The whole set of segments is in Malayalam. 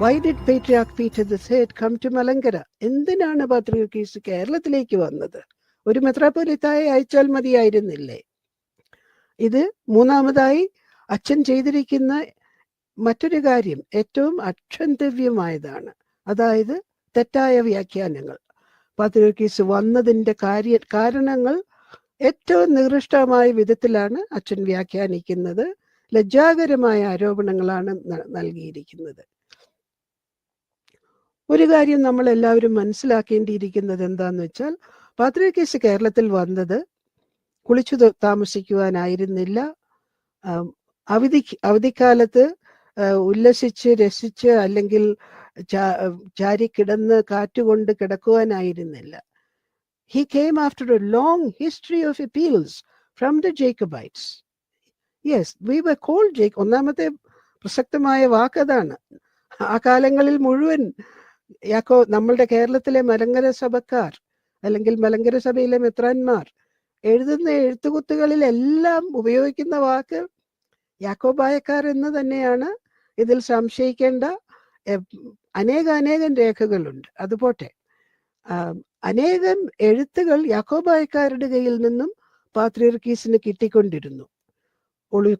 Why did patriarch Peter the said come to Malankara എന്തിനാണ് പത്രികീസ് കേരളത്തിലേക്ക് വന്നത്? ഒരു മെത്രാപ്പൊലിത്തായെ അയച്ചാൽ മതിയായിരുന്നില്ലേ? ഇത് മൂന്നാമതായി അച്ഛൻ ചെയ്തിരിക്കുന്ന മറ്റൊരു കാര്യം ഏറ്റവും അക്ഷന്തവ്യമായതാണ്. അതായത് തെറ്റായ വ്യാഖ്യാനങ്ങൾ. പത്രികീസ് വന്നതിന്റെ കാര്യ കാരണങ്ങൾ ഏറ്റവും നികൃഷ്ടമായ വിധത്തിലാണ് അച്ഛൻ വ്യാഖ്യാനിക്കുന്നത്. ലജ്ജാകരമായ ആരോപണങ്ങളാണ് നൽകിയിരിക്കുന്നത്. ഒരു കാര്യം നമ്മൾ എല്ലാവരും മനസ്സിലാക്കേണ്ടിയിരിക്കുന്നത് എന്താന്ന് വെച്ചാൽ പാത്രികേസ് കേരളത്തിൽ വന്നത് കുളിച്ചു താമസിക്കുവാനായിരുന്നില്ല. അവധി അവധിക്കാലത്ത് ഉല്ലസിച്ച് രസിച്ച് അല്ലെങ്കിൽ ചാരി കിടന്ന് കാറ്റുകൊണ്ട് കിടക്കുവാനായിരുന്നില്ല. He came after a long history of appeals from the Jacobites yes we we call Jake ഒന്നാമത്തെ പ്രസക്തമായ വാക്കതാണ്. ആ കാലങ്ങളിൽ മുഴുവൻ യാക്കോ നമ്മളുടെ കേരളത്തിലെ മലങ്കര സഭക്കാർ അല്ലെങ്കിൽ മലങ്കര സഭയിലെ മെത്രാന്മാർ എഴുതുന്ന എഴുത്തുകുത്തുകളിലെല്ലാം ഉപയോഗിക്കുന്ന വാക്ക് യാക്കോബായക്കാർ എന്ന് തന്നെയാണ്. ഇതിൽ സംശയിക്കേണ്ട അനേക അനേകം രേഖകളുണ്ട്. അതുപോട്ടെ. അനേകം എഴുത്തുകൾ യാക്കോബായക്കാരുടെ കയ്യിൽ നിന്നും പാത്രിയർക്കീസിന് കിട്ടിക്കൊണ്ടിരുന്നു.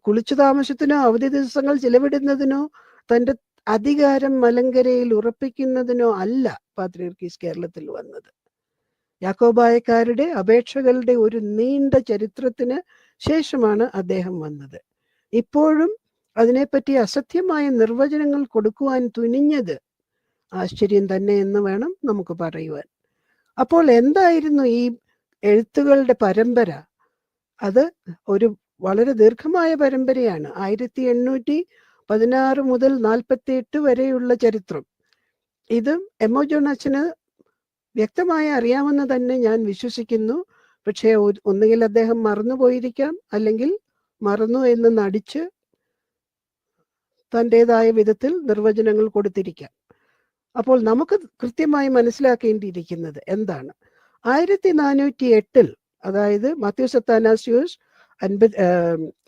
കുളിച്ചു താമസത്തിനോ അവധി ദിവസങ്ങൾ ചിലവിടുന്നതിനോ തന്റെ അധികാരം മലങ്കരയിൽ ഉറപ്പിക്കുന്നതിനോ അല്ല പാത്രിയർക്കീസ് കേരളത്തിൽ വന്നത്. യാക്കോബായക്കാരുടെ അപേക്ഷകളുടെ ഒരു നീണ്ട ചരിത്രത്തിന് ശേഷമാണ് അദ്ദേഹം വന്നത്. ഇപ്പോഴും അതിനെപ്പറ്റി അസത്യമായ നിർവചനങ്ങൾ കൊടുക്കുവാൻ തുനിഞ്ഞത് ആശ്ചര്യം തന്നെ എന്ന് വേണം നമുക്ക് പറയുവാൻ. അപ്പോൾ എന്തായിരുന്നു ഈ എഴുത്തുകളുടെ പരമ്പര? അത് ഒരു വളരെ ദീർഘമായ പരമ്പരയാണ്. ആയിരത്തി എണ്ണൂറ്റി പതിനാറ് മുതൽ നാൽപ്പത്തി എട്ട് വരെയുള്ള ചരിത്രം. ഇത് എമോ വ്യക്തമായി അറിയാമെന്ന് തന്നെ ഞാൻ വിശ്വസിക്കുന്നു. പക്ഷേ ഒന്നുകിൽ അദ്ദേഹം മറന്നുപോയിരിക്കാം അല്ലെങ്കിൽ മറന്നു എന്ന് നടിച്ച് തന്റെതായ വിധത്തിൽ നിർവചനങ്ങൾ കൊടുത്തിരിക്കാം. അപ്പോൾ നമുക്ക് കൃത്യമായി മനസ്സിലാക്കേണ്ടിയിരിക്കുന്നത് എന്താണ്? ആയിരത്തി നാനൂറ്റി എട്ടിൽ അതായത് മാത്യു സത്താനാസ്യൂസ് അൻപത്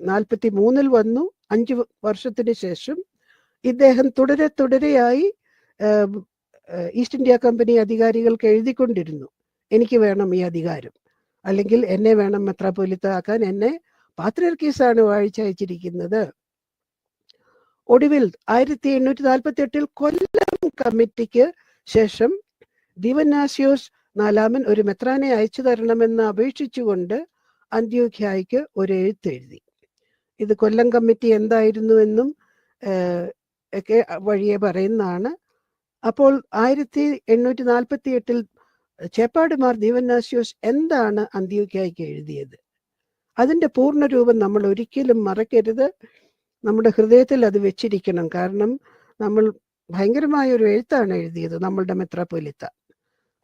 നാൽപ്പത്തി മൂന്നിൽ വന്നു. അഞ്ച് വർഷത്തിന് ശേഷം ഇദ്ദേഹം തുടരെ തുടരെയായി ഈസ്റ്റ് ഇന്ത്യ കമ്പനി അധികാരികൾക്ക് എഴുതിക്കൊണ്ടിരുന്നു എനിക്ക് വേണം ഈ അധികാരം. അല്ലെങ്കിൽ എന്നെ വേണം മെത്രാപ്പൊലിത്ത ആക്കാൻ എന്നെ പാത്രിയർക്കീസാണ് വായിച്ചയച്ചിരിക്കുന്നത് ഒടുവിൽ ആയിരത്തി എണ്ണൂറ്റി നാൽപ്പത്തി എട്ടിൽ കൊല്ലം കമ്മിറ്റിക്ക് ശേഷം ദിവനാസിയോസ് നാലാമൻ ഒരു മെത്രാനെ അയച്ചു തരണമെന്ന് അപേക്ഷിച്ചുകൊണ്ട് അന്ത്യോഖ്യായിക്ക് ഒരു എഴുത്തെഴുതി. ഇത് കൊല്ലം കമ്മിറ്റി എന്തായിരുന്നു എന്നും ഒക്കെ വഴിയെ പറയുന്നതാണ്. അപ്പോൾ ആയിരത്തി എണ്ണൂറ്റി നാൽപ്പത്തി എട്ടിൽ ചേപ്പാടുമാർ ദീവനാസ്യോസ് എന്താണ് അന്ത്യോക്യായിക്ക് എഴുതിയത്? അതിന്റെ പൂർണരൂപം നമ്മൾ ഒരിക്കലും മറക്കരുത്. നമ്മുടെ ഹൃദയത്തിൽ അത് വെച്ചിരിക്കണം. കാരണം നമ്മൾ ഭയങ്കരമായ ഒരു എഴുത്താണ് എഴുതിയത് നമ്മളുടെ മെത്രാപ്പൊലിത്ത.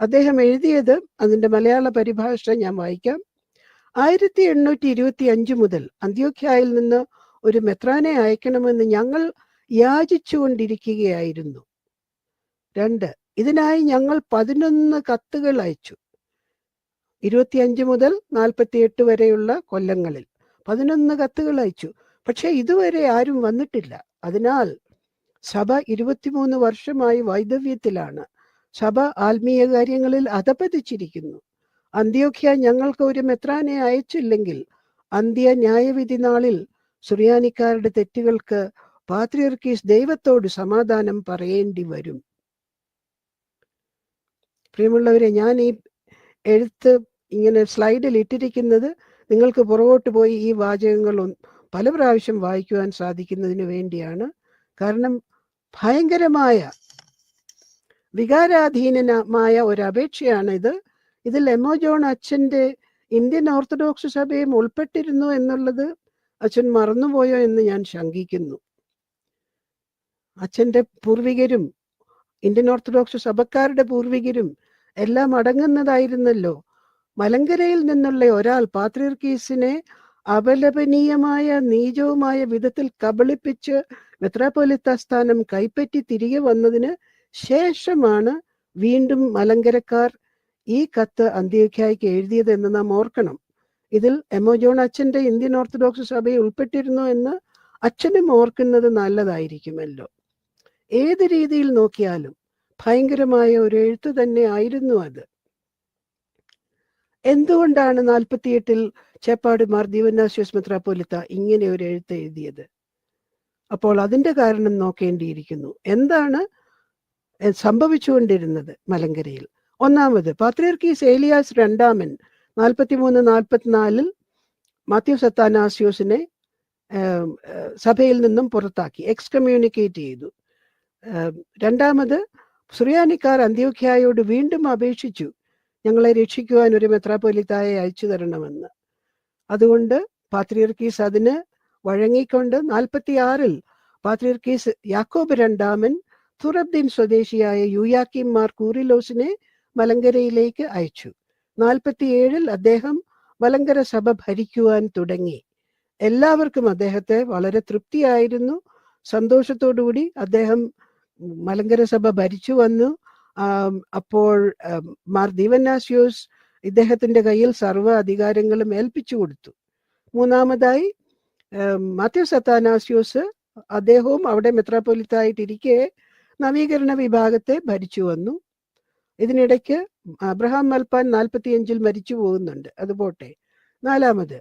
അദ്ദേഹം എഴുതിയത് അതിന്റെ മലയാള പരിഭാഷ ഞാൻ വായിക്കാം. ആയിരത്തി എണ്ണൂറ്റി ഇരുപത്തി അഞ്ച് മുതൽ അന്ത്യോഖ്യായിൽ നിന്ന് ഒരു മെത്രാനെ അയക്കണമെന്ന് ഞങ്ങൾ യാചിച്ചുകൊണ്ടിരിക്കുകയായിരുന്നു. രണ്ട് ഇതിനായി ഞങ്ങൾ പതിനൊന്ന് കത്തുകൾ അയച്ചു. ഇരുപത്തിയഞ്ച് മുതൽ നാൽപ്പത്തിയെട്ട് വരെയുള്ള കൊല്ലങ്ങളിൽ പതിനൊന്ന് കത്തുകൾ അയച്ചു. പക്ഷെ ഇതുവരെ ആരും വന്നിട്ടില്ല. അതിനാൽ സഭ ഇരുപത്തിമൂന്ന് വർഷമായി വൈദവ്യത്തിലാണ് സഭ ആത്മീയ കാര്യങ്ങളിൽ അധപതിച്ചിരിക്കുന്നു. അന്ത്യോഖ്യ ഞങ്ങൾക്ക് ഒരു മെത്രാനെ അയച്ചില്ലെങ്കിൽ അന്ത്യ ന്യായവിധി നാളിൽ സുറിയാനിക്കാരുടെ തെറ്റുകൾക്ക് പാത്രിയർക്കീസ് ദൈവത്തോട് സമാധാനം പറയേണ്ടി വരും. പ്രിയമുള്ളവരെ ഞാൻ ഈ എഴുത്ത് ഇങ്ങനെ സ്ലൈഡിൽ ഇട്ടിരിക്കുന്നത് നിങ്ങൾക്ക് പുറകോട്ട് പോയി ഈ വാചകങ്ങൾ പല പ്രാവശ്യം വായിക്കുവാൻ സാധിക്കുന്നതിന് വേണ്ടിയാണ്. കാരണം ഭയങ്കരമായ വികാരാധീനമായ ഒരു ഇത് ഇതിൽ എമോ ജോൺ അച്ഛന്റെ ഇന്ത്യൻ ഓർത്തഡോക്സ് സഭയും ഉൾപ്പെട്ടിരുന്നു എന്നുള്ളത് അച്ഛൻ മറന്നുപോയോ എന്ന് ഞാൻ ശങ്കിക്കുന്നു. അച്ഛന്റെ പൂർവികരും ഇന്ത്യൻ ഓർത്തഡോക്സ് സഭക്കാരുടെ പൂർവികരും എല്ലാം അടങ്ങുന്നതായിരുന്നല്ലോ. മലങ്കരയിൽ നിന്നുള്ള ഒരാൾ പാത്രിയർക്കീസിനെ അപലപനീയമായ നീചവുമായ വിധത്തിൽ കബളിപ്പിച്ച് മെത്രാപോലിത്ത സ്ഥാനം കൈപ്പറ്റി തിരികെ വന്നതിന് ശേഷമാണ് വീണ്ടും മലങ്കരക്കാർ ഈ കത്ത് അന്ത്യോഖ്യായിക്ക് എഴുതിയത് എന്ന് നാം ഓർക്കണം. ഇതിൽ എമോജോൺ അച്ഛന്റെ ഇന്ത്യൻ ഓർത്തഡോക്സ് സഭയിൽ ഉൾപ്പെട്ടിരുന്നു എന്ന് അച്ഛനും ഓർക്കുന്നത് നല്ലതായിരിക്കുമല്ലോ. ഏത് രീതിയിൽ നോക്കിയാലും ഭയങ്കരമായ ഒരു എഴുത്ത് തന്നെ ആയിരുന്നു അത്. എന്തുകൊണ്ടാണ് നാൽപ്പത്തിയെട്ടിൽ ചേപ്പാട് മാർ ദീവനാശ്വസ് മെത്രാപ്പോലിത്ത ഇങ്ങനെ ഒരു എഴുത്ത് എഴുതിയത്? അപ്പോൾ അതിന്റെ കാരണം നോക്കേണ്ടിയിരിക്കുന്നു. എന്താണ് സംഭവിച്ചുകൊണ്ടിരുന്നത് മലങ്കരയിൽ? ഒന്നാമത് പാത്രിയർക്കീസ് ഏലിയാസ് രണ്ടാമൻ. നാൽപ്പത്തിമൂന്ന് നാൽപ്പത്തിനാലിൽ മാത്യു സത്താനാസ്യോസിനെ സഭയിൽ നിന്നും പുറത്താക്കി എക്സ്കമ്മ്യൂണിക്കേറ്റ് ചെയ്തു. രണ്ടാമത് സുറിയാനിക്കാർ അന്ത്യോഖ്യായോട് വീണ്ടും അപേക്ഷിച്ചു ഞങ്ങളെ രക്ഷിക്കുവാൻ ഒരു മെത്രാപ്പൊലിത്തായെ അയച്ചു തരണമെന്ന്. അതുകൊണ്ട് പാത്രിയർക്കീസ് അതിന് വഴങ്ങിക്കൊണ്ട് നാൽപ്പത്തിയാറിൽ പാത്രിയർക്കീസ് യാക്കോബ് രണ്ടാമൻ തുറബ്ദീൻ സ്വദേശിയായ യുയാക്കിം മാർ കൂറിലോസിനെ മലങ്കരയിലേക്ക് അയച്ചു. നാൽപ്പത്തിയേഴിൽ അദ്ദേഹം മലങ്കര സഭ ഭരിക്കുവാൻ തുടങ്ങി. എല്ലാവർക്കും അദ്ദേഹത്തെ വളരെ തൃപ്തിയായിരുന്നു. സന്തോഷത്തോടുകൂടി അദ്ദേഹം മലങ്കര സഭ ഭരിച്ചു വന്നു. അപ്പോൾ മാർ ദീവന്നാസ്യോസ് ഇദ്ദേഹത്തിന്റെ കയ്യിൽ സർവ അധികാരങ്ങളും ഏൽപ്പിച്ചു കൊടുത്തു. മൂന്നാമതായി മാത്യു സത്താനാസ്യോസ് അദ്ദേഹവും അവിടെ മെത്രാപ്പൊലിത്തായിട്ടിരിക്കെ നവീകരണ വിഭാഗത്തെ ഭരിച്ചു വന്നു. ഇതിനിടയ്ക്ക് അബ്രഹാം മൽപ്പാൻ നാൽപ്പത്തിയഞ്ചിൽ മരിച്ചു പോകുന്നുണ്ട്. അത് പോട്ടെ. നാലാമത്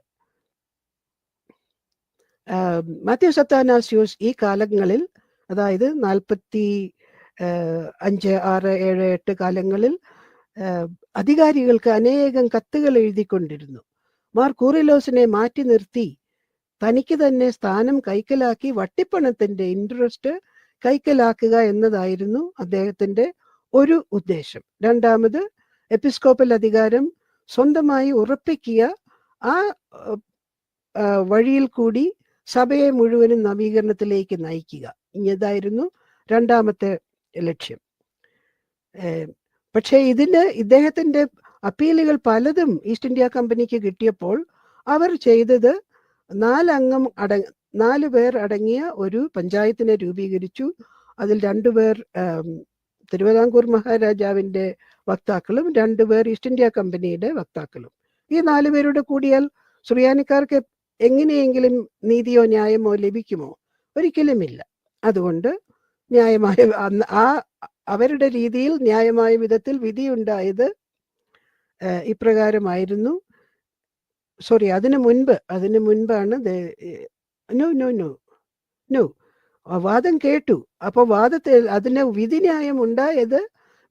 മാത്യു സത്താനാസ്യോസ് ഈ കാലങ്ങളിൽ അതായത് നാൽപ്പത്തി അഞ്ച് ആറ് ഏഴ് എട്ട് കാലങ്ങളിൽ അധികാരികൾക്ക് അനേകം കത്തുകൾ എഴുതിക്കൊണ്ടിരുന്നു. മാർ കൂറിലോസിനെ മാറ്റി നിർത്തി. തനിക്ക് തന്നെ സ്ഥാനം കൈക്കലാക്കി വട്ടിപ്പണത്തിന്റെ ഇൻട്രസ്റ്റ് കൈക്കലാക്കുക എന്നതായിരുന്നു അദ്ദേഹത്തിന്റെ ഒരു ഉദ്ദേശം. രണ്ടാമത് എപ്പിസ്കോപ്പൽ അധികാരം സ്വന്തമായി ഉറപ്പിക്കുക. ആ വഴിയിൽ കൂടി സഭയെ മുഴുവനും നവീകരണത്തിലേക്ക് നയിക്കുക. ഇതായിരുന്നു രണ്ടാമത്തെ ലക്ഷ്യം. പക്ഷേ ഇതിന് ഇദ്ദേഹത്തിന്റെ അപ്പീലുകൾ പലതും ഈസ്റ്റ് ഇന്ത്യ കമ്പനിക്ക് കിട്ടിയപ്പോൾ അവർ ചെയ്തത് നാലംഗം അട നാല് പേർ അടങ്ങിയ ഒരു പഞ്ചായത്തിനെ രൂപീകരിച്ചു. അതിൽ രണ്ടുപേർ തിരുവിതാംകൂർ മഹാരാജാവിന്റെ വക്താക്കളും രണ്ടുപേർ ഈസ്റ്റ് ഇന്ത്യ കമ്പനിയുടെ വക്താക്കളും. ഈ നാലു പേരുടെ കൂടിയാൽ സുറിയാനിക്കാർക്ക് എങ്ങനെയെങ്കിലും നീതിയോ ന്യായമോ ലഭിക്കുമോ? ഒരിക്കലുമില്ല. അതുകൊണ്ട് ന്യായമായ ആ അവരുടെ രീതിയിൽ ന്യായമായ വിധത്തിൽ വിധിയുണ്ടായത് ഇപ്രകാരമായിരുന്നു. സോറി അതിനു മുൻപ് അതിനു മുൻപാണ് നോ നോ നോ നോ. വാദം കേട്ടു. അപ്പൊ വാദത്തിൽ അതിന് വിധിന്യായം ഉണ്ടായത്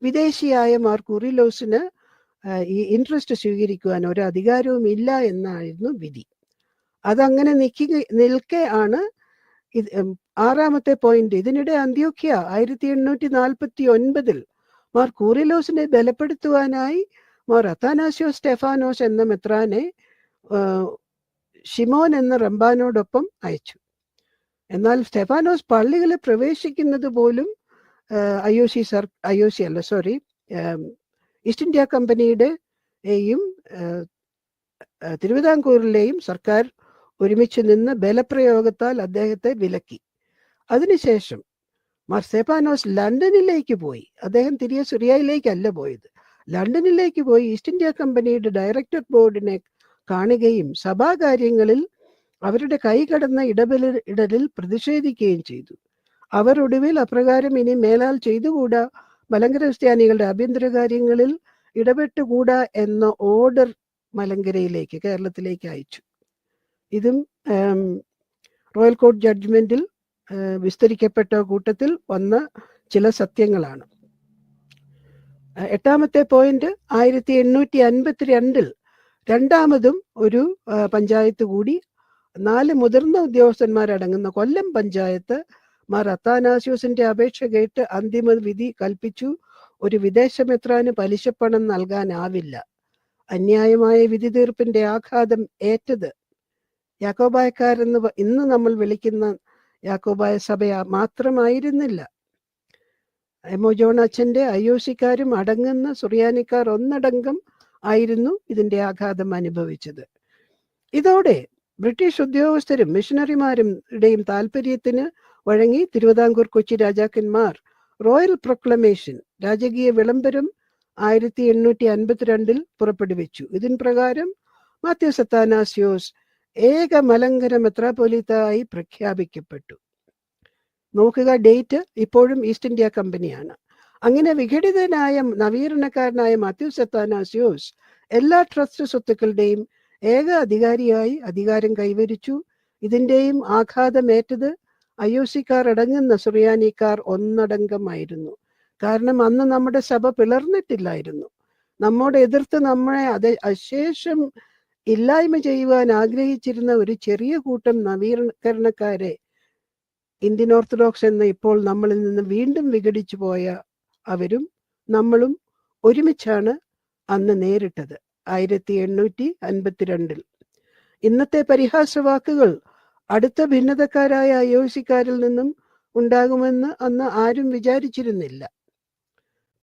വിദേശിയായ മാർ കുറിലോസിന് ഈ ഇൻട്രസ്റ്റ് സ്വീകരിക്കുവാൻ ഒരു അധികാരവും ഇല്ല എന്നായിരുന്നു വിധി. അതങ്ങനെ നിൽക്കി നിൽക്കെ ആണ് ഇത് ആറാമത്തെ പോയിന്റ് ഇതിനിടെ അന്ത്യോക്യ ആയിരത്തി എണ്ണൂറ്റി നാൽപ്പത്തി ഒൻപതിൽ മാർ കൂറിലോസിനെ ബലപ്പെടുത്തുവാനായി മാർ അത്താനാസിയോ സ്റ്റെഫാനോസ് എന്ന മെത്രാനെ ഷിമോൻ എന്ന റംബാനോടൊപ്പം അയച്ചു. എന്നാൽ സ്റ്റെഫാനോസ് പള്ളികളിൽ പ്രവേശിക്കുന്നത് പോലും ഐ സർ ഐ അല്ല സോറി ഈസ്റ്റ് ഇന്ത്യ കമ്പനിയുടെയും തിരുവിതാംകൂറിലെയും സർക്കാർ ഒരുമിച്ച് നിന്ന് ബലപ്രയോഗത്താൽ അദ്ദേഹത്തെ വിലക്കി. അതിനുശേഷം മർസേപ്പാനോസ് ലണ്ടനിലേക്ക് പോയി. അദ്ദേഹം തിരികെ സുറിയയിലേക്കല്ല പോയത്. ലണ്ടനിലേക്ക് പോയി ഈസ്റ്റ് ഇന്ത്യ കമ്പനിയുടെ ഡയറക്ടർ ബോർഡിനെ കാണുകയും സഭാകാര്യങ്ങളിൽ അവരുടെ കൈ കടന്ന ഇടപെട ഇടലിൽ പ്രതിഷേധിക്കുകയും ചെയ്തു. അവർ ഒടുവിൽ അപ്രകാരം ഇനി മേലാൽ ചെയ്തുകൂടാ? മലങ്കര ക്രിസ്ത്യാനികളുടെ ആഭ്യന്തര കാര്യങ്ങളിൽ ഇടപെട്ടുകൂടാ എന്ന ഓർഡർ മലങ്കരയിലേക്ക് കേരളത്തിലേക്ക് അയച്ചു. ഇതും റോയൽ കോർട്ട് ജഡ്ജ്മെന്റിൽ വിസ്തരിക്കപ്പെട്ട കൂട്ടത്തിൽ വന്ന ചില സത്യങ്ങളാണ്. എട്ടാമത്തെ പോയിന്റ് ആയിരത്തി എണ്ണൂറ്റി അൻപത്തി രണ്ടിൽ രണ്ടാമതും ഒരു പഞ്ചായത്ത് കൂടി നാല് മുതിർന്ന ഉദ്യോഗസ്ഥന്മാരടങ്ങുന്ന കൊല്ലം പഞ്ചായത്ത് മാർ അത്താനാസ്യൂസിന്റെ അപേക്ഷ കേട്ട് അന്തിമ വിധി കൽപ്പിച്ചു. ഒരു വിദേശമെത്രാന് പലിശപ്പണം നൽകാനാവില്ല. അന്യായമായ വിധി തീർപ്പിന്റെ ആഘാതം ഏറ്റത്. യാക്കോബായക്കാരെന്ന് ഇന്ന് നമ്മൾ വിളിക്കുന്ന യാക്കോബായ സഭ മാത്രമായിരുന്നില്ല. എമോ ജോൺ അച്ഛന്റെ ഐ ഒ സിക്കാരും അടങ്ങുന്ന സുറിയാനിക്കാർ ഒന്നടങ്കം ആയിരുന്നു ഇതിന്റെ ആഘാതം അനുഭവിച്ചത്. ഇതോടെ ബ്രിട്ടീഷ് ഉദ്യോഗസ്ഥരും മിഷണറിമാരുടെയും താല്പര്യത്തിന് വഴങ്ങി തിരുവിതാംകൂർ കൊച്ചി രാജാക്കന്മാർ റോയൽ പ്രൊക്ലമേഷൻ രാജകീയ വിളംബരം ആയിരത്തി എണ്ണൂറ്റി അൻപത്തിരണ്ടിൽ പുറപ്പെടുവിച്ചു. ഇതിൻ പ്രകാരം മാത്യു സത്താനാസ്യോസ് ഏക മലങ്കര മെത്രാപൊലിത്തായി പ്രഖ്യാപിക്കപ്പെട്ടു. നോക്കുക ഡേറ്റ് ഇപ്പോഴും ഈസ്റ്റ് ഇന്ത്യ കമ്പനിയാണ്. അങ്ങനെ വിഘടിതനായ നവീകരണക്കാരനായ മാത്യു സത്താനാസിയോസ് എല്ലാ ട്രസ്റ്റ് സ്വത്തുക്കളുടെയും ഏക അധികാരിയായി അധികാരം കൈവരിച്ചു. ഇതിന്റെയും ആഘാതമേറ്റത് അയോസിക്കാർ അടങ്ങുന്ന സുറിയാനിക്കാർ ഒന്നടങ്കമായിരുന്നു. കാരണം അന്ന് നമ്മുടെ സഭ പിളർന്നിട്ടില്ലായിരുന്നു. നമ്മോട് എതിർത്ത് നമ്മളെ അത് അശേഷം ഇല്ലായ്മ ചെയ്യുവാൻ ആഗ്രഹിച്ചിരുന്ന ഒരു ചെറിയ കൂട്ടം നവീകരണക്കാരെ ഇന്ത്യൻ ഓർത്തഡോക്സ് എന്ന ഇപ്പോൾ നമ്മളിൽ നിന്ന് വീണ്ടും വിഘടിച്ചു പോയ അവരും നമ്മളും ഒരുമിച്ചാണ് അന്ന് നേരിട്ടത്. ആയിരത്തി എണ്ണൂറ്റി അൻപത്തിരണ്ടിൽ ഇന്നത്തെ പരിഹാസവാക്കുകൾ അടുത്ത ഭിന്നതക്കാരായ അയോസിക്കാരിൽ നിന്നും ഉണ്ടാകുമെന്ന് അന്ന് ആരും വിചാരിച്ചിരുന്നില്ല.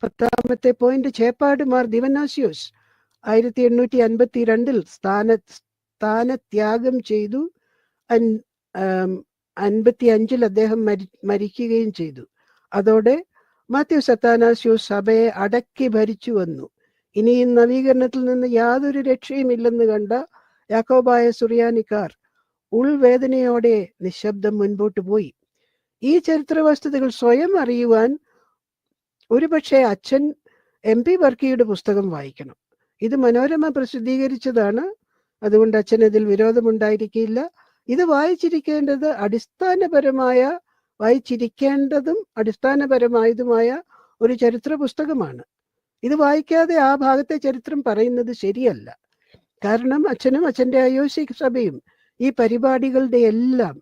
പത്താമത്തെ പോയിന്റ് ചേപ്പാട് മാർ ദിവനാസിയോസ് ആയിരത്തി എണ്ണൂറ്റി അൻപത്തി രണ്ടിൽ സ്ഥാന സ്ഥാനത്യാഗം ചെയ്തു. അൻപത്തി അഞ്ചിൽ അദ്ദേഹം മരി മരിക്കുകയും ചെയ്തു. അതോടെ മാത്യു സത്താനാസിയോസ് സഭയെ അടക്കി ഭരിച്ചു വന്നു. ഇനി ഈ നവീകരണത്തിൽ നിന്ന് യാതൊരു രക്ഷയും ഇല്ലെന്ന് കണ്ട യാക്കോബായ സുറിയാനിക്കാർ ഉൾവേദനയോടെ നിശബ്ദം മുൻപോട്ട് പോയി. ഈ ചരിത്ര വസ്തുതകൾ സ്വയം അറിയുവാൻ ഒരുപക്ഷെ അച്ഛൻ എം പി വർക്കിയുടെ പുസ്തകം വായിക്കണം. ഇത് മനോരമ പ്രസിദ്ധീകരിച്ചതാണ്. അതുകൊണ്ട് അച്ഛൻ ഇതിൽ വിരോധമുണ്ടായിരിക്കില്ല. ഇത് വായിച്ചിരിക്കേണ്ടത് അടിസ്ഥാനപരമായ വായിച്ചിരിക്കേണ്ടതും അടിസ്ഥാനപരമായതുമായ ഒരു ചരിത്ര പുസ്തകമാണ് ഇത് വായിക്കാതെ ആ ഭാഗത്തെ ചരിത്രം പറയുന്നത് ശരിയല്ല. കാരണം അച്ഛനും അച്ഛന്റെ അയോശി സഭയും ഈ പരിപാടികളുടെ എല്ലാം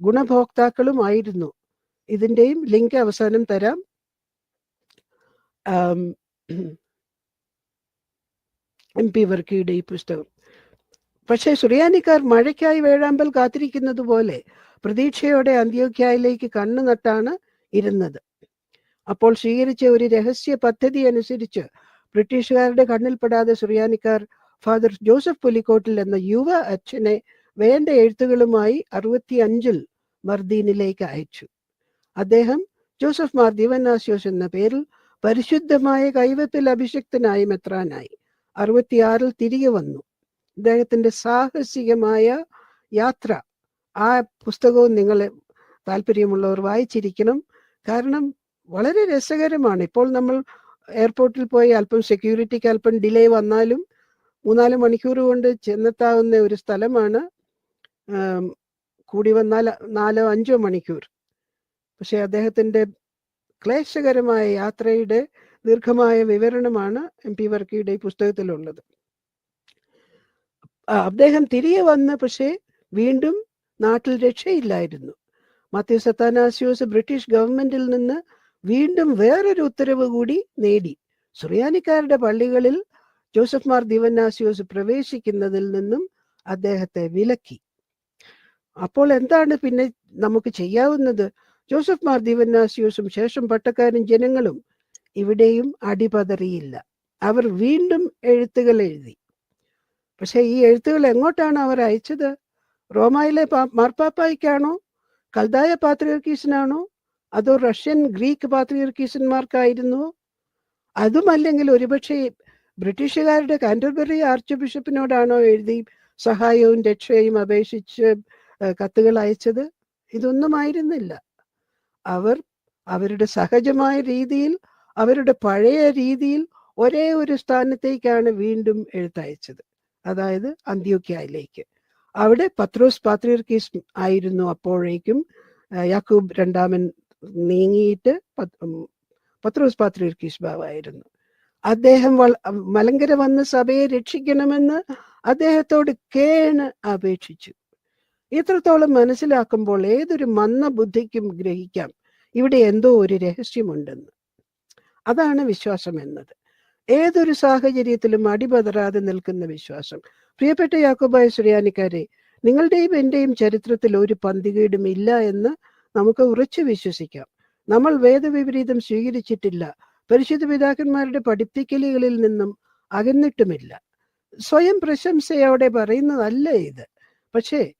ഗുണഭോക്താക്കളുമായിരുന്നു ഇതിന്റെയും ലിങ്ക് അവസാനം തരാം. എം പി വർക്കിയുടെ ഈ പുസ്തകം. പക്ഷേ സുറിയാനിക്കാർ മഴയ്ക്കായി വേഴാമ്പൽ കാത്തിരിക്കുന്നത് പോലെ പ്രതീക്ഷയോടെ അന്ത്യോഖ്യായിലേക്ക് കണ്ണു നട്ടാണ് ഇരുന്നത്. അപ്പോൾ സ്വീകരിച്ച ഒരു രഹസ്യ പദ്ധതി അനുസരിച്ച് ബ്രിട്ടീഷുകാരുടെ കണ്ണിൽപ്പെടാതെ സുറിയാനിക്കാർ ഫാദർ ജോസഫ് പുലിക്കോട്ടിൽ എന്ന യുവ അച്ഛനെ വേണ്ട എഴുത്തുകളുമായി അറുപത്തി അഞ്ചിൽ മർദീനിലേക്ക് അയച്ചു. അദ്ദേഹം ജോസഫ് മാർ ദിവനാസ്യോസ് എന്ന പേരിൽ പരിശുദ്ധമായ കൈവത്തിൽ അഭിഷിക്തനായി മെത്രാനായി. അറുപത്തിയാറിൽ തിരികെ വന്നു. അദ്ദേഹത്തിന്റെ സാഹസികമായ യാത്ര ആ പുസ്തകവും നിങ്ങൾ താല്പര്യമുള്ളവർ വായിച്ചിരിക്കണം. കാരണം വളരെ രസകരമാണ്. ഇപ്പോൾ നമ്മൾ എയർപോർട്ടിൽ പോയി അല്പം സെക്യൂരിറ്റിക്ക് അല്പം ഡിലേ വന്നാലും മൂന്നാൽ മണിക്കൂർ കൊണ്ട് ചെന്നെത്താവുന്ന ഒരു സ്ഥലമാണ് കൂടി വന്നാൽ നാലോ അഞ്ചോ മണിക്കൂർ. പക്ഷെ അദ്ദേഹത്തിന്റെ ക്ലേശകരമായ യാത്രയുടെ ദീർഘമായ വിവരണമാണ് എം പി വർക്കിയുടെ ഈ പുസ്തകത്തിലുള്ളത്. അദ്ദേഹം തിരികെ വന്ന് പക്ഷേ വീണ്ടും നാട്ടിൽ രക്ഷയില്ലായിരുന്നു. മാത്യു സത്താനാസ്യൂസ് ബ്രിട്ടീഷ് ഗവൺമെന്റിൽ നിന്ന് വീണ്ടും വേറൊരു ഉത്തരവ് കൂടി നേടി. സുറിയാനിക്കാരുടെ പള്ളികളിൽ ജോസഫ് മാർ ദിവന്നാസിയോസ് പ്രവേശിക്കുന്നതിൽ നിന്നും അദ്ദേഹത്തെ വിലക്കി. അപ്പോൾ എന്താണ് പിന്നെ നമുക്ക് ചെയ്യാവുന്നത്? ജോസഫ് മാർ ദിവന്നാസിയോസും ശേഷം പട്ടക്കാരും ജനങ്ങളും ഇവിടെയും അടിപതറിയില്ല. അവർ വീണ്ടും എഴുത്തുകൾ എഴുതി. പക്ഷെ ഈ എഴുത്തുകൾ എങ്ങോട്ടാണ് അവർ അയച്ചത്? റോമായിലെ മാർപ്പാപ്പായ്ക്കാണോ? കൽതായ പാത്രിയർക്കീസിനാണോ? അതോ റഷ്യൻ ഗ്രീക്ക് പാത്രിയർക്കീസന്മാർക്കായിരുന്നു അതുമല്ലെങ്കിൽ ഒരുപക്ഷെ ബ്രിട്ടീഷുകാരുടെ കാൻഡർബറി ആർച്ച് ബിഷപ്പിനോടാണോ എഴുതി സഹായവും രക്ഷയും അപേക്ഷിച്ച് കത്തുകൾ അയച്ചത്? ഇതൊന്നും ആയിരുന്നില്ല അവർ അവരുടെ സഹജമായ രീതിയിൽ അവരുടെ പഴയ രീതിയിൽ ഒരേ ഒരു സ്ഥാനത്തേക്കാണ് വീണ്ടും എഴുത്തയച്ചത്. അതായത് അന്ത്യോക്യയിലേക്ക്. അവിടെ പത്രോസ് പാത്രിയർക്കീസ് ആയിരുന്നു അപ്പോഴേക്കും യാക്കൂബ് രണ്ടാമൻ നീങ്ങിയിട്ട് പത്രോസ് പാത്രീർക്കീസ് ബാവായിരുന്നു. അദ്ദേഹം മലങ്കര വന്ന് സഭയെ രക്ഷിക്കണമെന്ന് അദ്ദേഹത്തോട് കേണ് അപേക്ഷിച്ചു. ഇത്രത്തോളം മനസ്സിലാക്കുമ്പോൾ ഏതൊരു മന്ന ബുദ്ധിക്കും ഗ്രഹിക്കാം. ഇവിടെ എന്തോ ഒരു രഹസ്യമുണ്ടെന്ന്. അതാണ് വിശ്വാസം എന്നത്. ഏതൊരു സാഹചര്യത്തിലും അടിപതറാതെ നിൽക്കുന്ന വിശ്വാസം. പ്രിയപ്പെട്ട യാക്കോബായ സുറിയാനിക്കാരെ നിങ്ങളുടെയും എന്റെയും ചരിത്രത്തിൽ ഒരു പന്തികേടും ഇല്ല എന്ന് നമുക്ക് ഉറച്ചു വിശ്വസിക്കാം. നമ്മൾ വേദവിപരീതം സ്വീകരിച്ചിട്ടില്ല. പരിശുദ്ധ പിതാക്കന്മാരുടെ പഠിപ്പിക്കലുകളിൽ നിന്നും അകന്നിട്ടുമില്ല. സ്വയം പ്രശംസയോടെ പറയുന്നതല്ല ഇത്. പക്ഷേ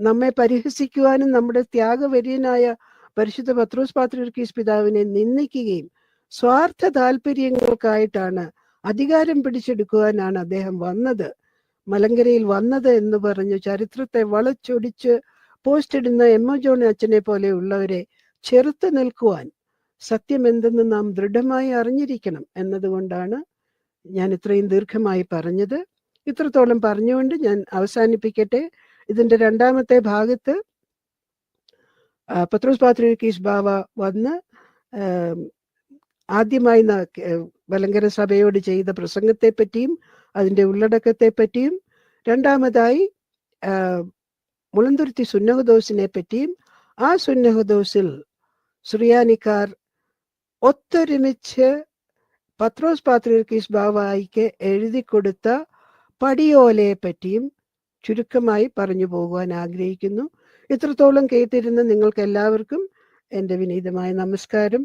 നമ്മെ പരിഹസിക്കുവാനും നമ്മുടെ ത്യാഗവര്യനായ പരിശുദ്ധ പത്രോസ് പാത്രീസ് പിതാവിനെ നിന്ദിക്കുകയും സ്വാർത്ഥ താല്പര്യങ്ങൾക്കായിട്ടാണ് അധികാരം പിടിച്ചെടുക്കുവാനാണ് അദ്ദേഹം വന്നത്. മലങ്കരയിൽ വന്നത് എന്ന് പറഞ്ഞു ചരിത്രത്തെ വളച്ചൊടിച്ച് പോസ്റ്റ് ഇടുന്ന എം ഒ ജോൺ അച്ഛനെ പോലെയുള്ളവരെ ചെറുത്ത് നിൽക്കുവാൻ സത്യം എന്തെന്ന് നാം ദൃഢമായി അറിഞ്ഞിരിക്കണം എന്നതുകൊണ്ടാണ് ഞാൻ ഇത്രയും ദീർഘമായി പറഞ്ഞത്. ഇത്രത്തോളം പറഞ്ഞുകൊണ്ട് ഞാൻ അവസാനിപ്പിക്കട്ടെ. ഇതിന്റെ രണ്ടാമത്തെ ഭാഗത്ത് പത്രോസ് പാത്രീഷ് ബാവ വന്ന് ആദ്യമായി ഏ, സഭയോട് ചെയ്ത പ്രസംഗത്തെ പറ്റിയും അതിന്റെ ഉള്ളടക്കത്തെ പറ്റിയും രണ്ടാമതായി മുളന്തുരുത്തി സുന്നഹദോസിനെ പറ്റിയും ആ സുന്നഹദോസിൽ സുറിയാനിക്കാർ ഒത്തൊരുമിച്ച് പത്രോസ് പാത്രീർക്കീസ് ബാവായിക്ക് എഴുതി കൊടുത്ത പടിയോലയെ പറ്റിയും ചുരുക്കമായി പറഞ്ഞു പോകുവാൻ ആഗ്രഹിക്കുന്നു. ഇത്രത്തോളം കേട്ടിരുന്ന നിങ്ങൾക്ക് എല്ലാവർക്കും എന്റെ വിനീതമായ നമസ്കാരം.